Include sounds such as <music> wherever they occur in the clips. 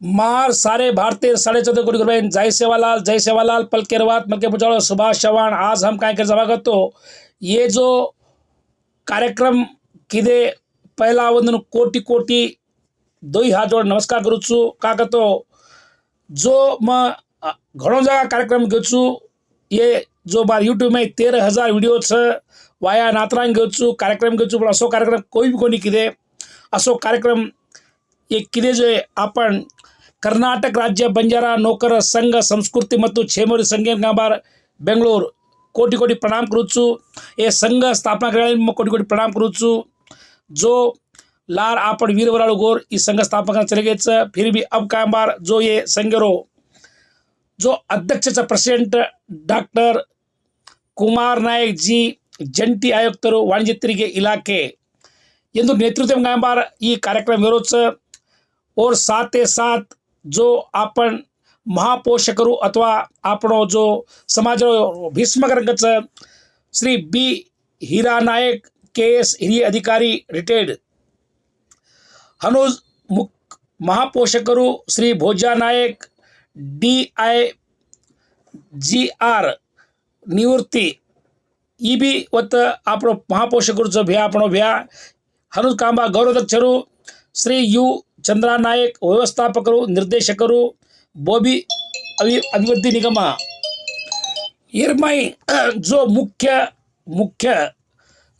मार सारे भारतीय साढ़े चौदह कोटी गुरु बहन जय सेवालाल जय सेवालाल पल के रवात मल के पुजारो सुभाष चौहान आज हम कहें कर सभागत तो ये जो कार्यक्रम किदे पहला वंदन कोटि कोटि दोई हाथ जोड नमस्कार करूचु का करतो जो म घणो जगा कार्यक्रम घेऊचु ये जो बार यूट्यूब में तेरह हज़ार वीडियो छ वाया नातरांग घेऊचु कार्यक्रम घेऊचु असो कार्यक्रम कोई भी कोई किदे। असो कार्यक्रम ये किदे जे आपण कर्नाटक राज्य बंजार नौकर संघ संस्कृति छेमरी संघ बेंगलूर कोटि कोटि प्रणाम करुचु ये संघ स्थापना कराने कोटि कोटि प्रणाम करुचु जो लार आपड़ वीरवरा गोर इस संघ स्थापना करना चले गए फिर भी अब कायम बार जो ये संघ रो जो अध्यक्ष प्रेसिडेंट डॉक्टर कुमार नायक जी जंटी आयुक्त वाणिज्य तिगे इलाके नेतृत्व ನೇತೃತ್ವ ಕಾಯಂ ಬಾರ್ ಈ और साथ साथ जो आपण आप महापोषकरु अथवा आप जो समाज Bhishma Shri B Hira Naik K S हिरी अधिकारी रिटेड हनुज महापोषकरु श्री भोजा नायक डी आई जी आर निवृत्ति. ई बी वत आप महापोषकरु जो भया अपनो भया. हनुज कांबा गौरव दक्षरु श्री यू ಚಂದ್ರ ನಾಯಕ್ ವ್ಯವಸ್ಥಾಪಕರು ನಿರ್ದೇಶಕರು ಬೋಬಿ ಅಭಿ ಅಭಿವೃದ್ಧಿ ನಿಗಮ इरमाई जो मुख्य मुख्य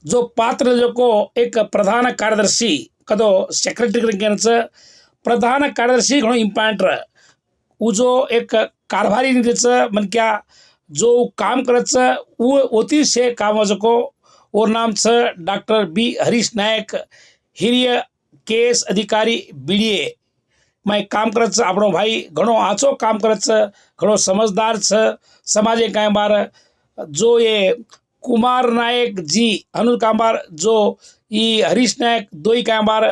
जो पात्र जो को एक प्रधान कार्यदर्शी कदो सेक्रेटरी घेण्याचं प्रधान कार्यदर्शी घणो इम्पॉर्टंट उ जो एक कारभारी निधीचं म्हणक्या जो काम करायचं उ अतिशय कामाचं को वो नाम छ डॉक्टर बी हरीश नायक हिरिय કેએસ અધિકારી બીડીએ માં કામ કરત છે આપણો ભાઈ ઘણો આછો કામ કરત છે ઘણો સમજદાર છે સમાજે કાંઈ બાર જો એ કુમાર નાયકજી અનુર કાંબાર જો એ હરીશ નાયક દોઈ કાંબાર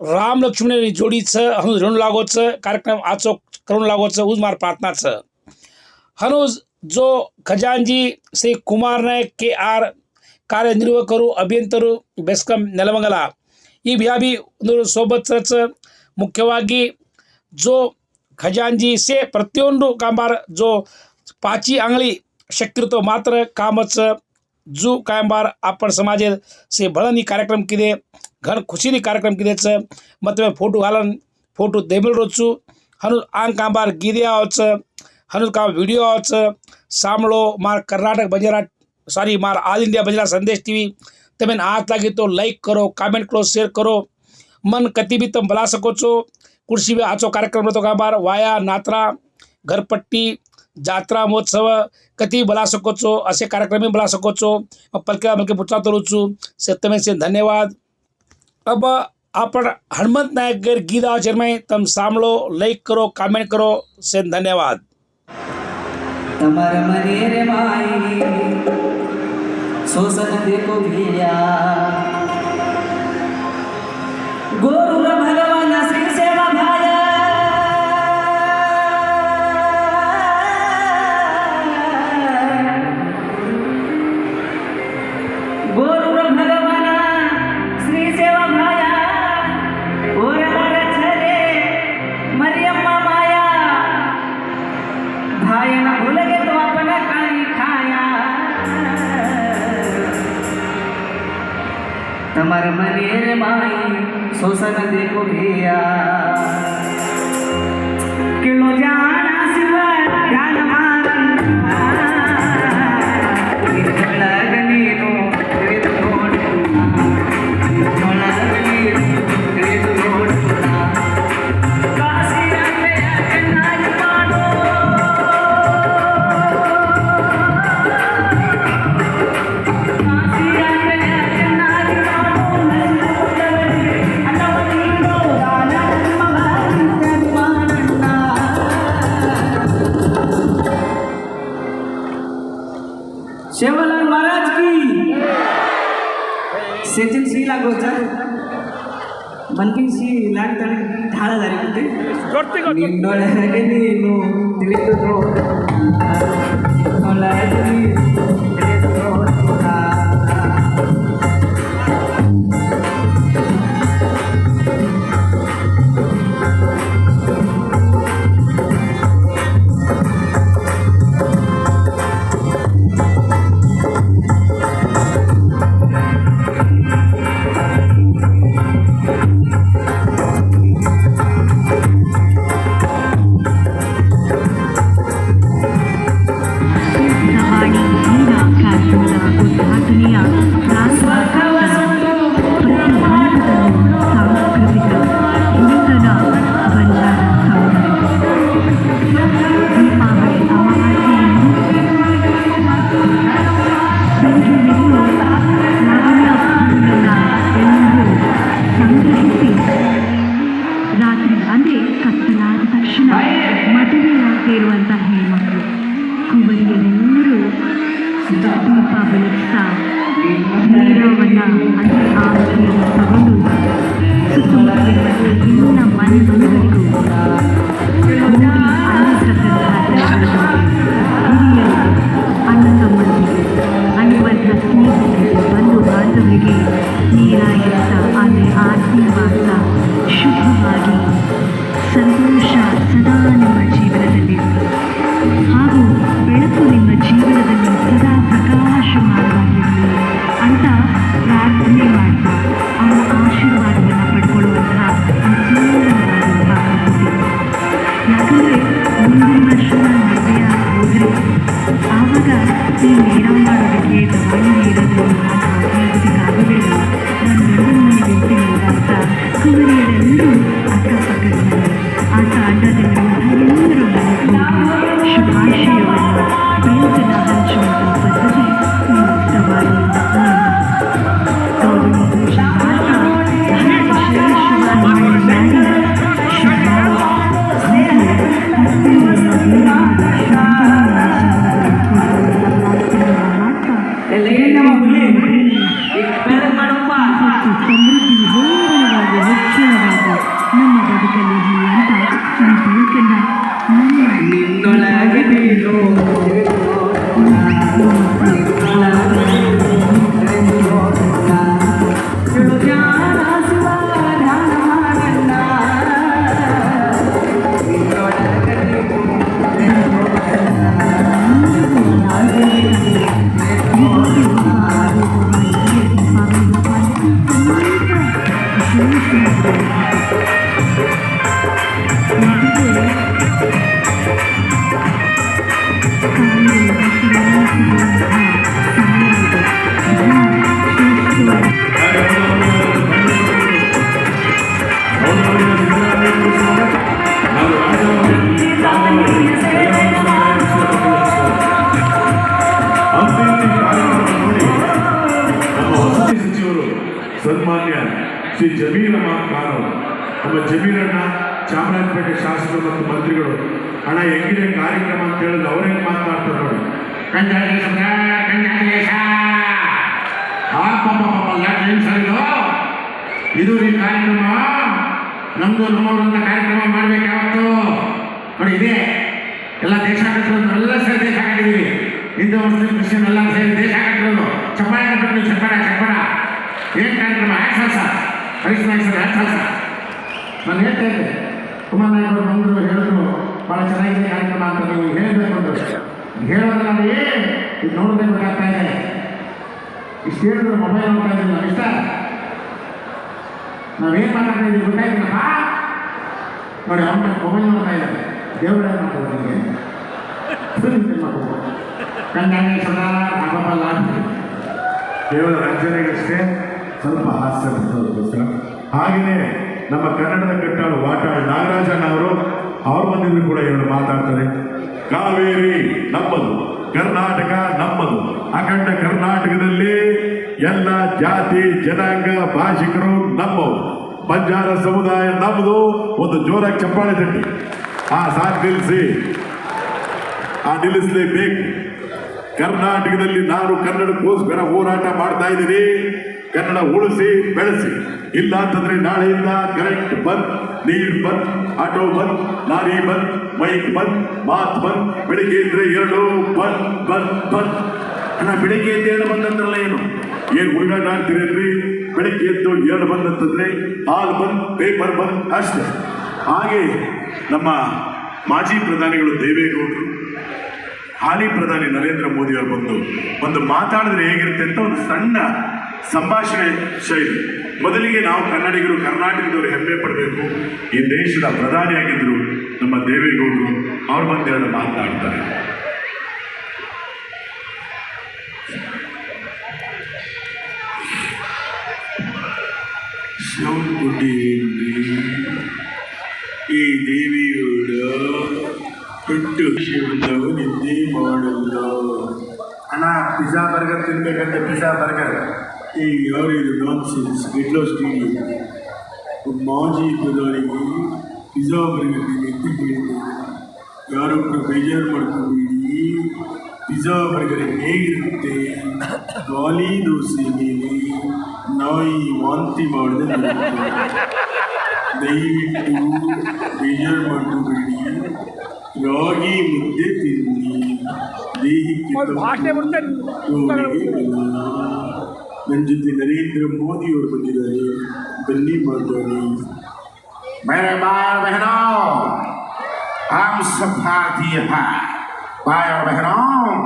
રામ લક્ષ્મણની જોડી છે હનુજ ઋણ લાગો છે કાર્યક્રમ આછો કરુણ લાગો છે ઉજ માર પ્રાર્થના છે હનુજ જો ખજાનજી શ્રી કુમાર નાયક કે આર કાર્યનિર્વહ કરું અભિયંતરું બેસ્કમ નેલમંગલા ಈ ವ್ಯಾಬಿನೂ ಸೋಬತ್ಸರ್ಚ ಮುಖ್ಯವಾಗಿ ಜೋ ಖಜಾಂಜಿ ಸೆ ಪ್ರತಿಯೊಂದು ಕಾಂಬಾರ ಜೋ ಪಾಚಿ ಅಂಗಳಿ तो ಮಾತ್ರ ಕಾಮಚ जो ಕಾಂಬಾರ आपण ಸಮಾಜ ಸೆ ಬಳನಿ कार्यक्रम ಕಿದೆ घण खुशीनी कार्यक्रम किदेच मतमे फोटो घालन फोटो देमिल रोचू हनु आंग कांबार गिदे आवच हनु काम व्हिडिओ आवच सामळो मार कर्नाटक बंजारा सॉरी मार all India Banjara Sandesh T तब हाथ लगे तो लाइक करो कमेंट करो शेयर करो मन कति भी तुम बला सको कृषि भी आचो कार्यक्रम तो कहा वाया नात्रा घरपट्टी जात्रा महोत्सव कति बला सको अे कार्यक्रम भी बला सको पलके पलके पूछा तो रुचु से तमें से धन्यवाद अब आप हनुमत नायक गैर गीत आचर में तुम सामो लाइक करो कमेंट करो से धन्यवाद तमर मरे रे माई Souza de Cogrilha Gorura તમારે મને રે માઈ શોષણ દેખો ભૈયા ಗೊತ್ತಾ ಒನ್ ಪಿಸಿ ನಾಡ್ತಾಳೆ ಧಾಳದಾರಿಗುತ್ತೆ ನಿನ್ನೊಳಗೆ ನೀನು ತಿಳಿದು ನೋಡಲಿ ಇರುವಂತ ಹೆಣ್ಮಕ್ಳು. ಕುವರಿಯರೆಲ್ಲರೂ ದೀಪ ಬೆಳಗ್ತಾ ನೀರವನ್ನ ಅಲ್ಲಿ ಆ ತಗೊಂಡು ಸುತ್ತಮುತ್ತಲಿನ ಎಲ್ಲ ಮನೆ ಪ್ರಾರ್ಥನೆ ಮಾಡ್ತಾ ಅವರ ಆಶೀರ್ವಾದವನ್ನು ಪಡ್ಕೊಳ್ಳುವಂತಹ ಅಪೂರ್ಣವಾದಂತಹ ಪದ್ಧತಿ ಯಾಕಂದರೆ ಮುಂದಿನ ವರ್ಷ ನಾನು ಮದುವೆ ಹೋದರೆ ಆವಾಗ ಈ ಮೇಳ ಮಾಡೋದಕ್ಕೆ ದವಾಯಿ ನೀಡೋದು Música ಯಾಕೆ ಏನು ಸರ್ ಇದು ಈ ಕಾರ್ಯಕ್ರಮ ನಮ್ದು ಅಂತ ಕಾರ್ಯಕ್ರಮ ಮಾಡ್ಬೇಕು ಯಾವತ್ತು ನೋಡಿ ಇದೆ ಎಲ್ಲ ದೇಶ ಎಲ್ಲ ಸೇರಿ ದೇಶ ಕಟ್ಟಿದೀವಿ ಹಿಂದೂ ಮುಸ್ಲಿಂ ಕ್ರಿಶ್ಚಿಯನ್ ಎಲ್ಲ ಸೇರಿ ದೇಶ ಕಟ್ಟಿರೋದು ಚಪ್ಪಾಳೆ ಕಟ್ಟಬೇಕು ಚಪ್ಪಾಳ ಚಪ್ಪಾಳ ಏನು ಕಾರ್ಯಕ್ರಮ sir Harish Naik sir sir ನಾನು ಹೇಳ್ತಾ ಇದ್ದೆ. ಕುಮಾರ್ ನಾಯ್ಕ ಅವರು ಬಂದರು, ಹೇಳಿದ್ರು ಭಾಳ ಚೆನ್ನಾಗಿದೆ ಕಾರ್ಯಕ್ರಮ ಅಂತ ನೀವು ಹೇಳಬೇಕು ಅಂದರು. ಹೇಳೋದಲ್ಲ ರೀ ಇದು ನೋಡೋದೇ ಗೊತ್ತಾಗ್ತಾ ಇದೆ ಇಷ್ಟು ಹೇಳಿದ್ರೆ ಮೊಬೈಲ್ ನೋಡ್ತಾ ನಾವು ಇಷ್ಟ. ನಾವೇನು ಮಾತಾಡ್ತಾ ಇದ್ದೀವಿ ಗೊತ್ತಾಯ್ತಿಲ್ಲಪ್ಪ ನೋಡಿ, ಅವನ ಮೊಬೈಲ್ ನೋಡ್ತಾ ಇದ್ದಾರೆ ದೇವರ ಮಾಡ್ತಾರೆ ನಿಮಗೆ? ಫಿಲ್ಮ್ ಮಾಡ್ಬೋದು ಕಂಗಾಣಿ ಸದಾ ಕೇವಲ ರಂಜನೆಗಷ್ಟೇ ಸ್ವಲ್ಪ ಹಾಸ್ಯ ಬರ್ತದಕ್ಕೋಸ್ಕರ ಹಾಗೆಯೇ ನಮ್ಮ ಕನ್ನಡದ ಕಟ್ಟಾಳು ವಾಟಾಳ್ ನಾಗರಾಜಣ್ಣ ಅವರು, ಅವ್ರ ಬಂದಿದ್ರು ಕೂಡ ಎರಡು ಮಾತಾಡ್ತಾರೆ. ಕಾವೇರಿ ನಮ್ಮದು, ಕರ್ನಾಟಕ ನಮ್ಮದು. ಅಖಂಡ ಕರ್ನಾಟಕದಲ್ಲಿ ಎಲ್ಲ ಜಾತಿ, ಜನಾಂಗ, ಭಾಷಿಕರು ನಮ್ಮವು ಬಂಜಾರ ಸಮುದಾಯ ನಮ್ಮದು, ಒಂದು ಜೋರಾಗಿ ಚಪ್ಪಾಳೆ ತಟ್ಟಿ. ಆ ಸಾಕು ನಿಲ್ಲಿಸಿ. ಆ ನಿಲ್ಲಿಸಲೇಬೇಕು. ಕರ್ನಾಟಕದಲ್ಲಿ ನಾನು ಕನ್ನಡಕ್ಕೋಸ್ಕರ ಹೋರಾಟ ಮಾಡ್ತಾ ಇದ್ದೀನಿ. ಕನ್ನಡ ಉಳಿಸಿ, ಬೆಳೆಸಿ. ಇಲ್ಲ ಅಂತಂದ್ರೆ ನಾಳೆಯಿಂದ ಕರೆಂಟ್ ಬಂದ್, ನೀರು ಬಂದ್, ಆಟೋ ಬಂದ್, ಲಾರಿ ಬಂದ್, ಮೈಕ್ ಬಂದ್ ಮಾತ್ ಬಂದ್, ಬೆಳಿಗ್ಗೆ ಇದ್ರೆ ಎರಡು, ಬಂದ್ ಬಂದ್ ಬಂದ್. ಅಣ್ಣ, ಬೆಳಿಗ್ಗೆ ಎದ್ದು ಎರಡು ಬಂದ್ ಅಂದ್ರಲ್ಲ ಏನು? ಏನು ಹುಡುಗಾಟ ಆಡ್ತೀರೇನ್ರಿ ಬೆಳಿಗ್ಗೆ ಎದ್ದು ಎರಡು ಬಂದ್ ಅಂತಂದ್ರೆ ಹಾಲು ಬಂದ್, ಪೇಪರ್ ಬಂದ್, ಅಷ್ಟೇ. ಹಾಗೆ ನಮ್ಮ ಮಾಜಿ ಪ್ರಧಾನಿಗಳು ದೇವೇಗೌಡರು, ಹಾಲಿ ಪ್ರಧಾನಿ ನರೇಂದ್ರ ಮೋದಿ ಅವರು ಬಂದು ಒಂದು ಮಾತಾಡಿದ್ರೆ ಹೇಗಿರುತ್ತೆ ಅಂತ ಒಂದು ಸಣ್ಣ ಸಂಭಾಷಣೆ ಶೈಲಿ. ಮೊದಲಿಗೆ ನಾವು ಕನ್ನಡಿಗರು ಕರ್ನಾಟಕದವರು ಹೆಮ್ಮೆ ಪಡಬೇಕು. ಈ ದೇಶದ ಪ್ರಧಾನಿಯಾಗಿದ್ದರು ನಮ್ಮ ದೇವೇಗೌಡರು. ಮಧ್ಯೆ ಅದು ಮಾತನಾಡ್ತಾರೆ. ಈ ದೇವಿಯೋಡ ಹುಟ್ಟು ಶಿವನವು ನಿದ್ದೆ ಮಾಡಲ್ಲ ಅಣ್ಣ, ಪಿಜ್ಜಾ, ಬರ್ಗರ್ ತಿನ್ಬೇಕಂತ ಪಿಜ್ಜಾ, ಬರ್ಗರ್. ಈ ಯಾರು ಇದು ನಾನ್ ಸೆನ್ಸ್ ಗಿಡ್ಲೋ ಸ್ಟೀಲ್ ಮಾಜಿ ಪ್ರಧಾನಿಗೆ ಪಿಜ್ಜಾ ಬರ್ಗರ್ ಅಂತ ಹೇಳಿದೆ ಯಾರೊಬ್ಬರು ಬೇಜಾರು ಮಾಡ್ಕೋಬೇಡಿ ಪಿಜ್ಜಾ ಬರ್ಗರ್ ಹೇಗಿರುತ್ತೆ ಗಾಲಿ ದೋಸೆ ಮೇಲೆ ನಾಯಿ ವಾಂತಿ ಮಾಡಿದೆ ದಯವಿಟ್ಟು ಬೇಜಾರು ಮಾಡ್ಕೋಬೇಡಿ ರಾಗಿ ಮುದ್ದೆ ತಿನ್ನಿ ದೇಹಕ್ಕೆ ಭಾಷೆ रंजित नरेंद्र मोदी और बनी रहे दिल्ली मर्दानी मेरे बाल बहनों, हम सब भारतीय हैं भाई और बहनों,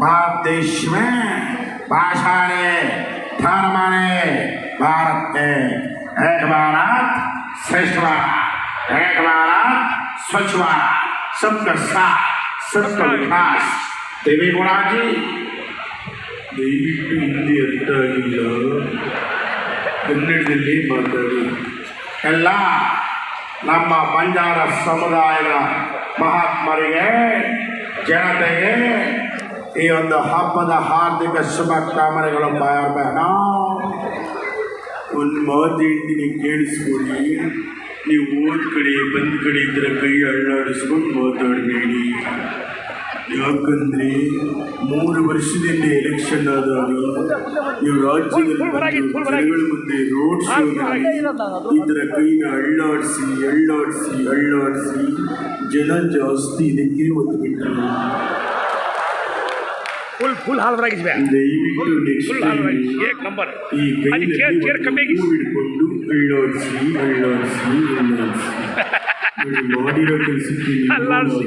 भारत देश में भाषा ने, धर्म ने, भारत के एक भारत श्रेष्ठ भारत, एक भारत स्वच्छ भारत। सबका साथ, सबका विकास। देवी गुणा जी ದಯವಿಟ್ಟು ಹಿಂದಿ ಅರ್ಥ ಆಗಿಲ್ಲ ಕನ್ನಡದಲ್ಲಿ ಮಾತಾಡಿ? ಎಲ್ಲ ನಮ್ಮ ಬಂಜಾರ ಸಮುದಾಯದ ಮಹಾತ್ಮರಿಗೆ, ಜನತೆಗೆ ಈ ಒಂದು ಹಬ್ಬದ ಹಾರ್ದಿಕ ಶುಭಕಾಮನೆಗಳು ಬಾಯರ್ ಬಹನ ಒಂದು ಮಾತು ಹೇಳ್ತೀನಿ ಕೇಳಿಸ್ಕೊಳ್ಳಿ ನೀವು ಓದ್ ಕಡೆ, ಬಂದ್ ಕಡೆ ಇದ್ರೆ ಕೈ ಅಳ್ಳಾಡಿಸ್ಕೊಂಡು ಮಾತಾಡಬೇಡಿ. ಯಾಕಂದ್ರೆ ಮೂರು ವರ್ಷದಿಂದ ಎಲೆಕ್ಷನ್ ಆದಾಗ ನೀವು ರಾಜ್ಯದಲ್ಲಿ ಜನಗಳ ಮುಂದೆ ರೋಡ್ ಶೋ ಇದರ ಕೈನ ಅಳ್ಳಾಡಿಸಿ ಅಳ್ಳಾಡಿಸಿ ಅಳ್ಳಾಡಿಸಿ ಜನ ಜಾಸ್ತಿ ಇದಕ್ಕೆ ಒತ್ತು ಬಿಟ್ಟರು ಫುಲ್ ಏಕ್ ನಂಬರ್. ಈ ಹೂ ಹಿಡ್ಕೊಂಡು ಅಳ್ಳಾಡಿಸಿ ಅಳ್ಳಾಡಿಸಿ ಅಳ್ಳಾಡಿಸಿ. <laughs> ಮಾಡಿರೋ ಕೆಲಸಕ್ಕೆ ಅಲ್ಲಾಡ್ಸಿ.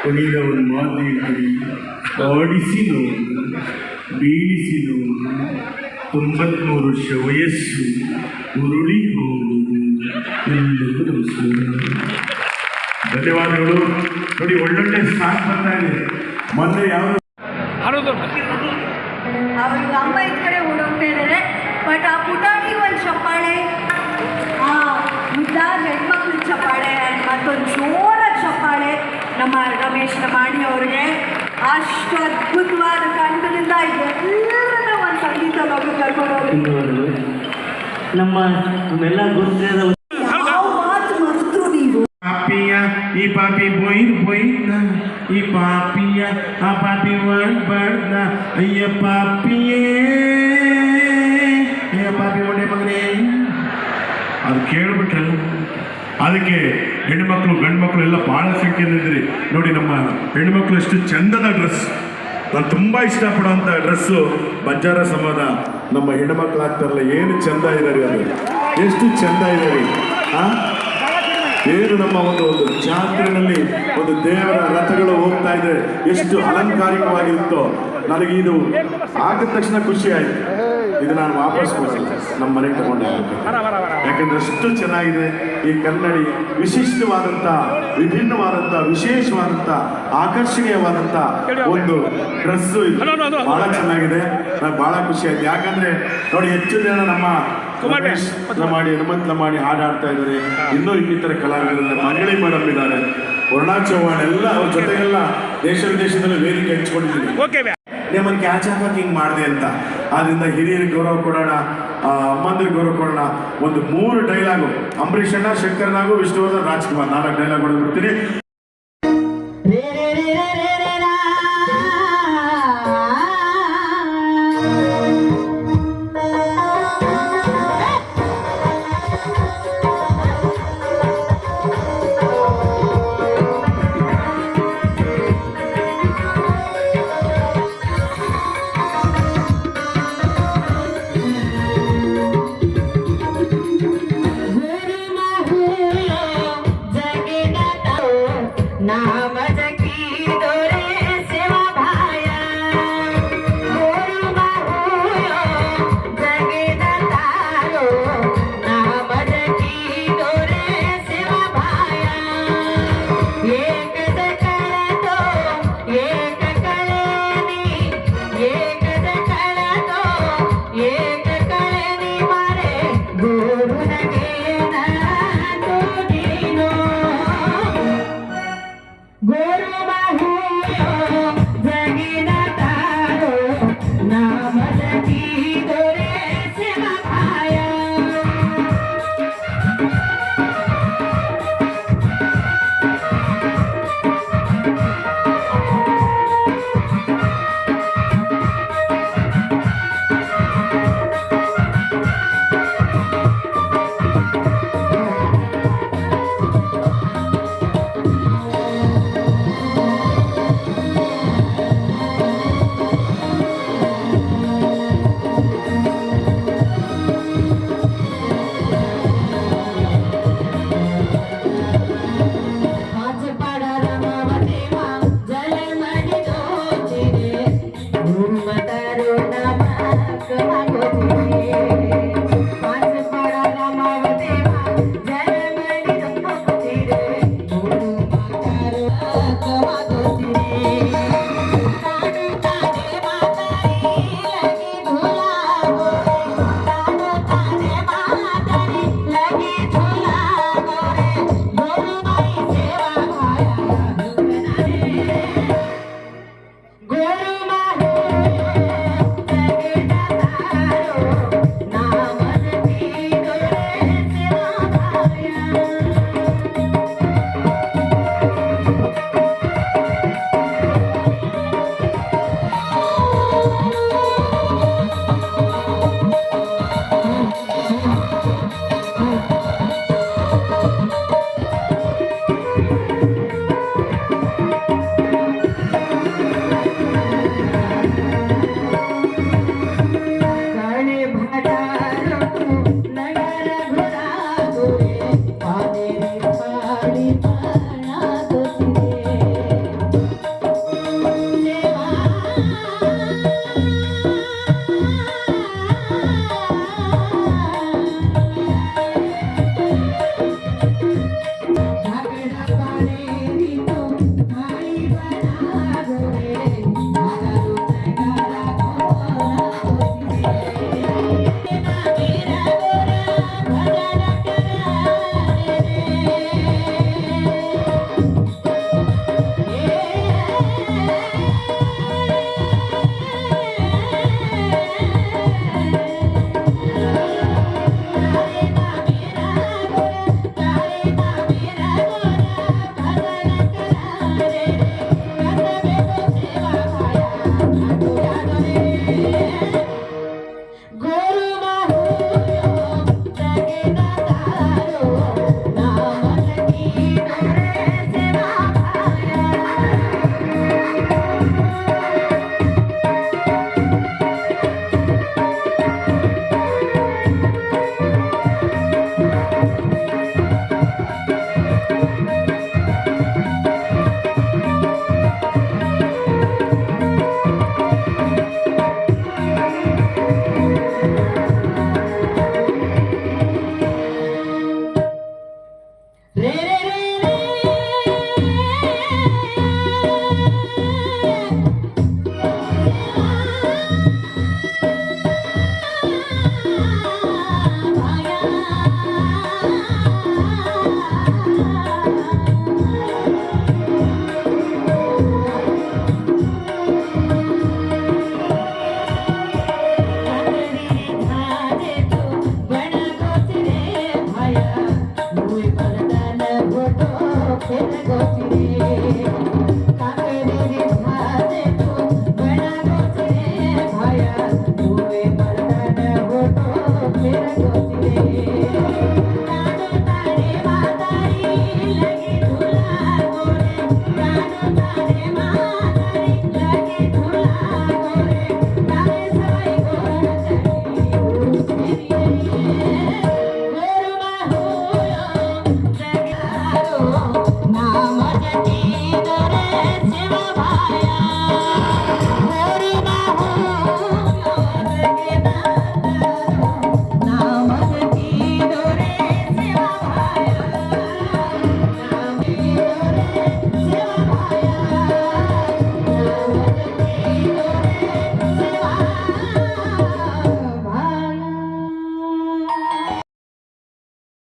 ಕೊನೆಯ ಒಂದು ಮಾತು ಹೇಳ್ತೀವಿ ಆಡಿಸಿ ನೋವು ಬೀಳಿಸಿ ನೋವು ತೊಂಬತ್ಮೂರು ವರ್ಷ ವಯಸ್ಸು ಉರುಳಿ ಹೋಗುವುದು ಎಲ್ಲರಿಗೂ ನಮಸ್ಕಾರ ಧನ್ಯವಾದಗಳು. ನೋಡಿ ಒಳ್ಳೊಳ್ಳೆ ಸಾಥ್ ಬರ್ತಾ ಇದೆ ಮೊನ್ನೆ ಯಾವ ಹನ್ನೊಂದು ಅವ್ರಿಗೆ ಅಮ್ಮ ಇದ್ ಕಡೆ ಓಡೋಗ್ತಾ ಇದ್ದಾರೆ ಬಟ್ ಆ ಪುಟಾಣಿ ಒಂದು ಚಪ್ಪಾಳೆ ಚಪ್ಪಾಳೆ ಮತ್ತೊಂದು ಜೋರಾದ ಚಪ್ಪಾಳೆ. ನಮ್ಮ ರಮೇಶ್ ರಮಾಣಿ ಅವ್ರಿಗೆ ಅಷ್ಟು ಅದ್ಭುತವಾದ ಕಂಠದಿಂದ ಎಲ್ಲರನ್ನ ಒಂದು ಸಂಗೀತ ಮಗು ಕರ್ಕೊಂಡು ನಮ್ಮ ನಮ್ಮೆಲ್ಲ ಗುರುತಿರದ ಯಾವ ಮಾತು ಮರೆತರು ನೀವು? ಪಾಪಿಯ ಈ ಪಾಪಿ ಬೊಯ್ ಬೊಯ್ದ ಈ ಪಾಪಿಯ ಆ ಪಾಪಿ ಬಡ್ದ ಅಯ್ಯ ಪಾಪಿಯೇ ಅಯ್ಯ ಪಾಪಿ ಒಳ್ಳೆ ಮಗನೇ. ಅದು ಕೇಳ್ಬಿಟ್ರಲ್ಲ. ಅದಕ್ಕೆ ಹೆಣ್ಮಕ್ಳು ಗಂಡು ಮಕ್ಕಳು ಎಲ್ಲ ಭಾಳ ಸಂಖ್ಯೆಯಲ್ಲಿದ್ದೀರಿ ನೋಡಿ ನಮ್ಮ ಹೆಣ್ಮಕ್ಳು ಎಷ್ಟು ಚಂದದ ಡ್ರೆಸ್. ನಾನು ತುಂಬ ಇಷ್ಟಪಡೋಂಥ ಡ್ರೆಸ್ಸು ಬಂಜಾರ ಸಮಾಜ ನಮ್ಮ ಹೆಣ್ಮಕ್ಳು ಆಗ್ತಾರಲ್ಲ, ಏನು ಚಂದ ಇದ್ದಾರೆ ಅದು. ಎಷ್ಟು ಚಂದ ಇದ್ದಾರೆ ಆ? ಏನು ನಮ್ಮ ಒಂದು ಒಂದು ಜಾತ್ರೆಯಲ್ಲಿ ಒಂದು ದೇವರ ರಥಗಳು ಹೋಗ್ತಾ ಇದೆ. ಎಷ್ಟು ಅಲಂಕಾರಿಕವಾಗಿರುತ್ತೋ. ನನಗೆ ಇದು ಆಗಿದ ತಕ್ಷಣ ಖುಷಿ ಆಯ್ತು. ಇದು ನಾನು ವಾಪಸ್ ಕೊಡಲ್ಲ ನಮ್ಮ ಮನೆಗೆ ತಗೊಂಡು ಯಾಕಂದ್ರೆ ಅಷ್ಟು ಚೆನ್ನಾಗಿದೆ ಈ ಕನ್ನಡಿ ವಿಶಿಷ್ಟವಾದಂಥ ವಿಭಿನ್ನವಾದಂಥ ವಿಶೇಷವಾದಂಥ ಆಕರ್ಷಣೀಯವಾದಂಥ ಒಂದು ಡ್ರೆಸ್ಸು ಬಹಳ ಚೆನ್ನಾಗಿದೆ. ನನಗೆ ಬಹಳ ಖುಷಿ ಆಯ್ತು. ಯಾಕಂದ್ರೆ ನೋಡಿ ಹೆಚ್ಚು ಜನ ನಮ್ಮ. ಮಾಡಿ ಲಮಾಣಿ ಹನುಮಂತ್ ಲಮಾಣಿ ಹಾಡು ಆಡ್ತಾ ಇದ್ದಾರೆ. ಇನ್ನೂ ಇನ್ನಿತರ ಕಲಾವಿದರಿದ್ದಾರೆ ಮಂಗಳಿ ಮೇಡಮ್ ಇದ್ದಾರೆ. ವರುಣಾ ಚೌಹಾಣ್ ಎಲ್ಲ ಅವ್ರ ಜೊತೆಗೆಲ್ಲ ದೇಶ ವಿದೇಶದಲ್ಲಿ ವೇದಿಕೆ ಹಂಚ್ಕೊಂಡಿದ್ದೀನಿ. ನಿಮ್ಮನ್ನು ಕ್ಯಾಚ್ ಹಾಕಕ್ಕೆ ಹಿಂಗೆ ಮಾಡಿದೆ ಅಂತ. ಆದ್ರಿಂದ ಹಿರಿಯರಿಗೆ ಗೌರವ ಕೊಡೋಣ ಅಮ್ಮಂದಿರಿಗೆ ಗೌರವ ಕೊಡೋಣ. ಒಂದು ಮೂರು ಡೈಲಾಗು ಅಂಬರೀಷ್ ಅಣ್ಣ ಶಂಕರ್ನಾಗು ವಿಷ್ಣುವರ್ಧನ್, ರಾಜ್ಕುಮಾರ್. ನಾಲ್ಕು ಡೈಲಾಗ್ ಹೊಡೆದ್ಬಿಡ್ತೀನಿ